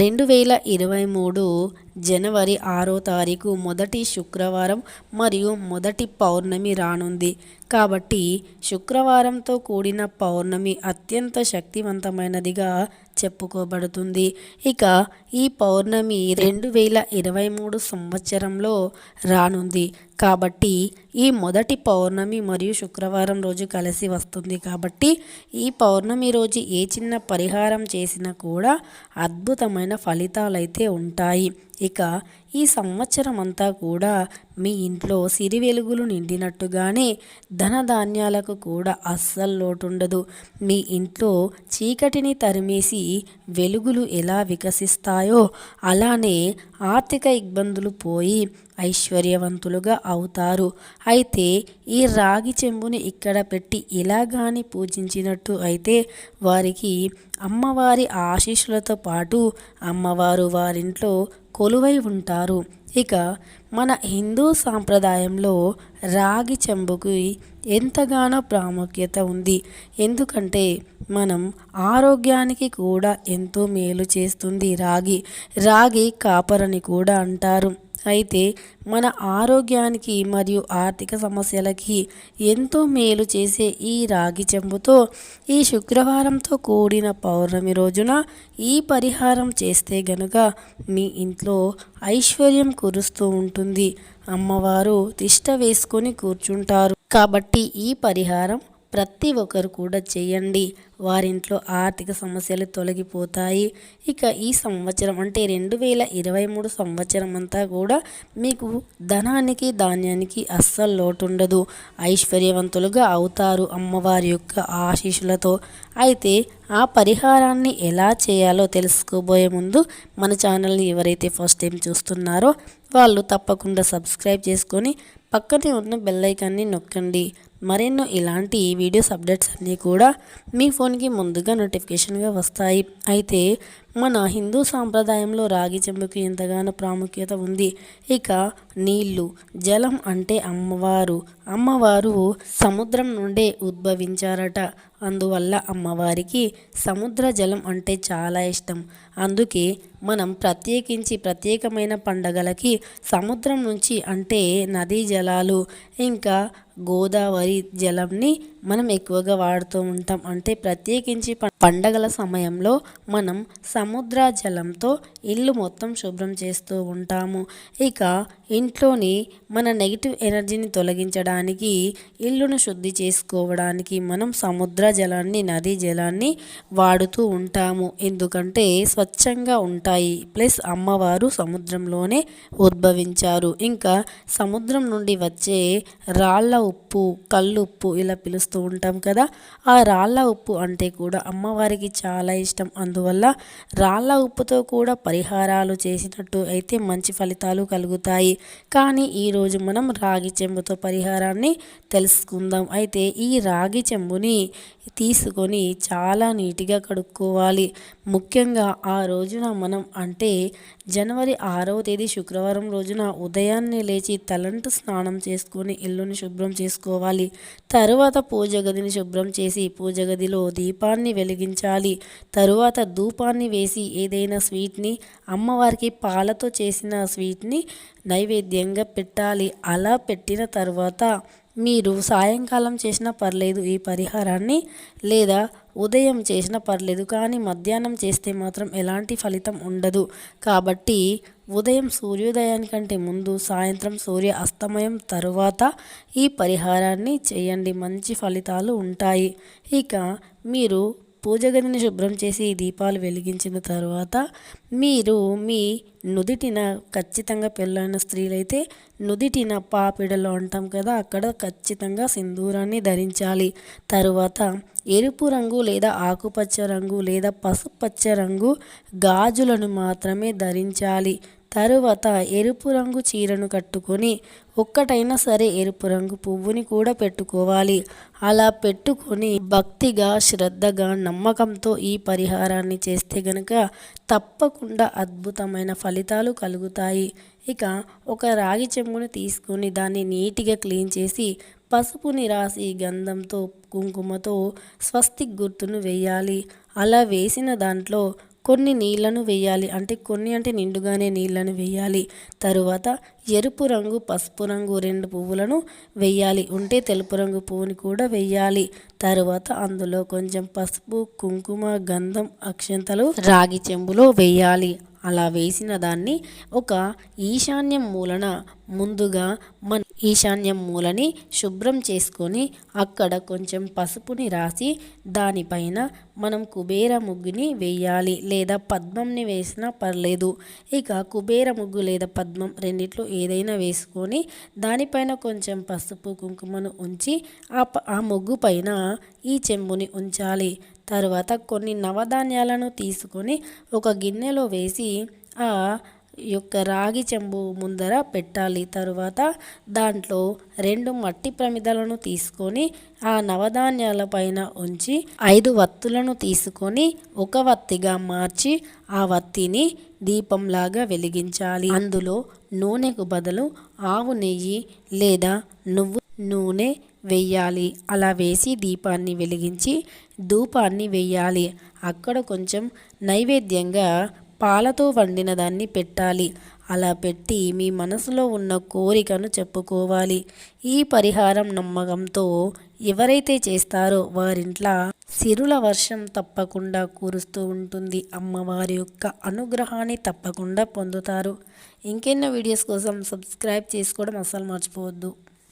రెండు వేల ఇరవై మూడు జనవరి ఆరో తారీఖు మొదటి శుక్రవారం మరియు మొదటి పౌర్ణమి రానుంది. కాబట్టి శుక్రవారంతో కూడిన పౌర్ణమి అత్యంత శక్తివంతమైనదిగా చెప్పుకోబడుతుంది. ఇక ఈ పౌర్ణమి రెండు వేల ఇరవై మూడు సంవత్సరంలో రానుంది. కాబట్టి ఈ మొదటి పౌర్ణమి మరియు శుక్రవారం రోజు కలిసి వస్తుంది కాబట్టి ఈ పౌర్ణమి రోజు ఏ చిన్న పరిహారం చేసినా కూడా అద్భుతమైన ఫలితాలైతే ఉంటాయి. ఇక ఈ సంవత్సరం అంతా కూడా మీ ఇంట్లో సిరి వెలుగులు నిండినట్టుగానే ధనధాన్యాలకు కూడా అస్సలు లోటుండదు. మీ ఇంట్లో చీకటిని తరిమేసి వెలుగులు ఎలా వికసిస్తాయో అలానే ఆర్థిక ఇబ్బందులు పోయి ఐశ్వర్యవంతులుగా అవుతారు. అయితే ఈ రాగి చెంబుని ఇక్కడ పెట్టి ఇలా కానీ పూజించినట్టు అయితే వారికి అమ్మవారి ఆశీస్సులతో పాటు అమ్మవారు వారింట్లో కొలువై ఉంటారు. ఇక మన హిందూ సాంప్రదాయంలో రాగి చెంబుకి ఎంతగానో ప్రాముఖ్యత ఉంది. ఎందుకంటే మనం ఆరోగ్యానికి కూడా ఎంతో మేలు చేస్తుంది రాగి. రాగి కాపరని కూడా అంటారు. అయితే మన ఆరోగ్యానికి మరియు ఆర్థిక సమస్యలకి ఎంతో మేలు చేసే ఈ రాగి చెంబుతో ఈ శుక్రవారంతో కూడిన పౌర్ణమి రోజున ఈ పరిహారం చేస్తే గనుక మీ ఇంట్లో ఐశ్వర్యం కురుస్తూ ఉంటుంది. అమ్మవారు తిష్ట వేసుకొని కూర్చుంటారు. కాబట్టి ఈ పరిహారం ప్రతి ఒక్కరు కూడా చేయండి. వారింట్లో ఆర్థిక సమస్యలు తొలగిపోతాయి. ఇక ఈ సంవత్సరం అంటే రెండు వేల ఇరవై మూడు సంవత్సరం అంతా కూడా మీకు ధనానికి ధాన్యానికి అస్సలు లోటు ఉండదు ఐశ్వర్యవంతులుగా అవుతారు అమ్మవారి యొక్క ఆశీస్సులతో. అయితే ఆ పరిహారాన్ని ఎలా చేయాలో తెలుసుకోబోయే ముందు మన ఛానల్ని ఎవరైతే ఫస్ట్ టైం చూస్తున్నారో వాళ్ళు తప్పకుండా సబ్స్క్రైబ్ చేసుకొని పక్కనే ఉన్న బెల్లైకాన్ని నొక్కండి. మరెన్నో ఇలాంటి వీడియోస్ అప్డేట్స్ అన్నీ కూడా మీ ఫోన్కి ముందుగా నోటిఫికేషన్గా వస్తాయి. అయితే మన హిందూ సాంప్రదాయంలో రాగి చెంబుకి ఎంతగానో ప్రాముఖ్యత ఉంది. ఇక నీళ్ళు. జలం అంటే అమ్మవారు. అమ్మవారు సముద్రం నుండే ఉద్భవించారట. అందువల్ల అమ్మవారికి సముద్ర జలం అంటే చాలా ఇష్టం. అందుకే మనం ప్రత్యేకించి ప్రత్యేకమైన పండగలకి సముద్రం నుంచి అంటే నదీ జలాలు ఇంకా గోదావరి జలంని మనం ఎక్కువగా వాడుతూ ఉంటాం. అంటే ప్రత్యేకించి పండగల సమయంలో మనం సముద్ర జలంతో ఇల్లు మొత్తం శుభ్రం చేస్తూ ఉంటాము. ఇక ఇంట్లోని మన నెగిటివ్ ఎనర్జీని తొలగించడానికి ఇల్లును శుద్ధి చేసుకోవడానికి మనం సముద్ర జలాన్ని నదీ జలాన్ని వాడుతూ ఉంటాము. ఎందుకంటే స్వచ్ఛంగా ఉంటాయి. ప్లస్ అమ్మవారు సముద్రంలోనే ఉద్భవించారు. ఇంకా సముద్రం నుండి వచ్చే రాళ్ళ ఉప్పు కల్లుప్పు ఇలా పిలుస్తూ ఉంటాం కదా. ఆ రాళ్ళ ఉప్పు అంటే కూడా అమ్మవారికి చాలా ఇష్టం. అందువల్ల రాళ్ళ ఉప్పుతో కూడా పరిహారాలు చేసినట్టు అయితే మంచి ఫలితాలు కలుగుతాయి. కానీ ఈరోజు మనం రాగి చెంబుతో పరిహారాన్ని తెలుసుకుందాం. అయితే ఈ రాగి చెంబుని తీసుకొని చాలా నీట్గా కడుక్కోవాలి. ముఖ్యంగా ఆ రోజున మనం అంటే జనవరి ఆరవ తేదీ శుక్రవారం రోజున ఉదయాన్నే లేచి తలంటు స్నానం చేసుకొని ఇల్లుని శుభ్రం చేసుకోవాలి. తరువాత పూజ గదిని శుభ్రం చేసి పూజ గదిలో దీపాన్ని వెలిగించాలి. తరువాత ధూపాన్ని వేసి ఏదైనా స్వీట్ని అమ్మవారికి పాలతో చేసిన స్వీట్ని నైవేద్యంగా పెట్టాలి. అలా పెట్టిన తర్వాత మీరు సాయంకాలం చేసినా పర్లేదు ఈ పరిహారాన్ని లేదా ఉదయం చేసినా పర్లేదు కానీ మధ్యాహ్నం చేస్తే మాత్రం ఎలాంటి ఫలితం ఉండదు. కాబట్టి ఉదయం సూర్యోదయానికంటే ముందు సాయంత్రం సూర్య అస్తమయం తరువాత ఈ పరిహారాన్ని చేయండి. మంచి ఫలితాలు ఉంటాయి. ఇక మీరు పూజ గదిని శుభ్రం చేసి దీపాలు వెలిగించిన తర్వాత మీరు మీ నుదిటిన ఖచ్చితంగా పెళ్ళైన స్త్రీలైతే నుదిటిన పాపిడలో అంటాం కదా అక్కడ ఖచ్చితంగా సింధూరాన్ని ధరించాలి. తరువాత ఎరుపు రంగు లేదా ఆకుపచ్చ రంగు లేదా పసుపచ్చ రంగు గాజులను మాత్రమే ధరించాలి. తరువాత ఎరుపు రంగు చీరను కట్టుకొని ఒక్కటైనా సరే ఎరుపు రంగు పువ్వుని కూడా పెట్టుకోవాలి. అలా పెట్టుకొని భక్తిగా శ్రద్ధగా నమ్మకంతో ఈ పరిహారాన్ని చేస్తే గనక తప్పకుండా అద్భుతమైన ఫలితాలు కలుగుతాయి. ఇక ఒక రాగి చెంబుని తీసుకొని దాన్ని నీట్గా క్లీన్ చేసి పసుపుని రాసి గంధంతో కుంకుమతో స్వస్తిక్ గుర్తును వేయాలి. అలా వేసిన దాంట్లో కొన్ని నీళ్ళను వేయాలి. అంటే కొన్ని అంటే నిండుగానే నీళ్ళను వేయాలి. తరువాత ఎరుపు రంగు పసుపు రంగు రెండు పువ్వులను వెయ్యాలి ఉంటే తెలుపు రంగు పువ్వుని కూడా వెయ్యాలి తరువాత అందులో కొంచెం పసుపు కుంకుమ గంధం అక్షంతలు రాగి చెంబులో వేయాలి. అలా వేసిన దాన్ని ఒక ఈశాన్యం మూలన ముందుగా మన ఈశాన్యం మూలని శుభ్రం చేసుకొని అక్కడ కొంచెం పసుపుని రాసి దానిపైన మనం కుబేర ముగ్గుని వేయాలి లేదా పద్మంని వేసినా పర్లేదు. ఇక కుబేర ముగ్గు లేదా పద్మం రెండిట్లో ఏదైనా వేసుకొని దానిపైన కొంచెం పసుపు కుంకుమను ఉంచి ఆ ప ఆ ముగ్గు పైన ఈ చెంబుని ఉంచాలి. తర్వాత కొన్ని నవధాన్యాలను తీసుకొని ఒక గిన్నెలో వేసి ఆ యొక్క రాగి చెంబు ముందర పెట్టాలి. తరువాత దాంట్లో రెండు మట్టి ప్రమిదలను తీసుకొని ఆ నవధాన్యాల పైన ఉంచి ఐదు వత్తులను తీసుకొని ఒక వత్తిగా మార్చి ఆ వత్తిని దీపంలాగా వెలిగించాలి. అందులో నూనెకు బదులు ఆవు నెయ్యి లేదా నువ్వు నూనె వెయ్యాలి. అలా వేసి దీపాన్ని వెలిగించి ధూపాన్ని వెయ్యాలి. అక్కడ కొంచెం నైవేద్యంగా పాలతో వండిన దాన్ని పెట్టాలి. అలా పెట్టి మీ మనసులో ఉన్న కోరికను చెప్పుకోవాలి. ఈ పరిహారం నమ్మకంతో ఎవరైతే చేస్తారో వారింట్లో సిరుల వర్షం తప్పకుండా కురుస్తూ ఉంటుంది. అమ్మవారి యొక్క అనుగ్రహాన్ని తప్పకుండా పొందుతారు. ఇంకెన్నో వీడియోస్ కోసం సబ్స్క్రైబ్ చేసుకోవడం అస్సలు మర్చిపోవద్దు.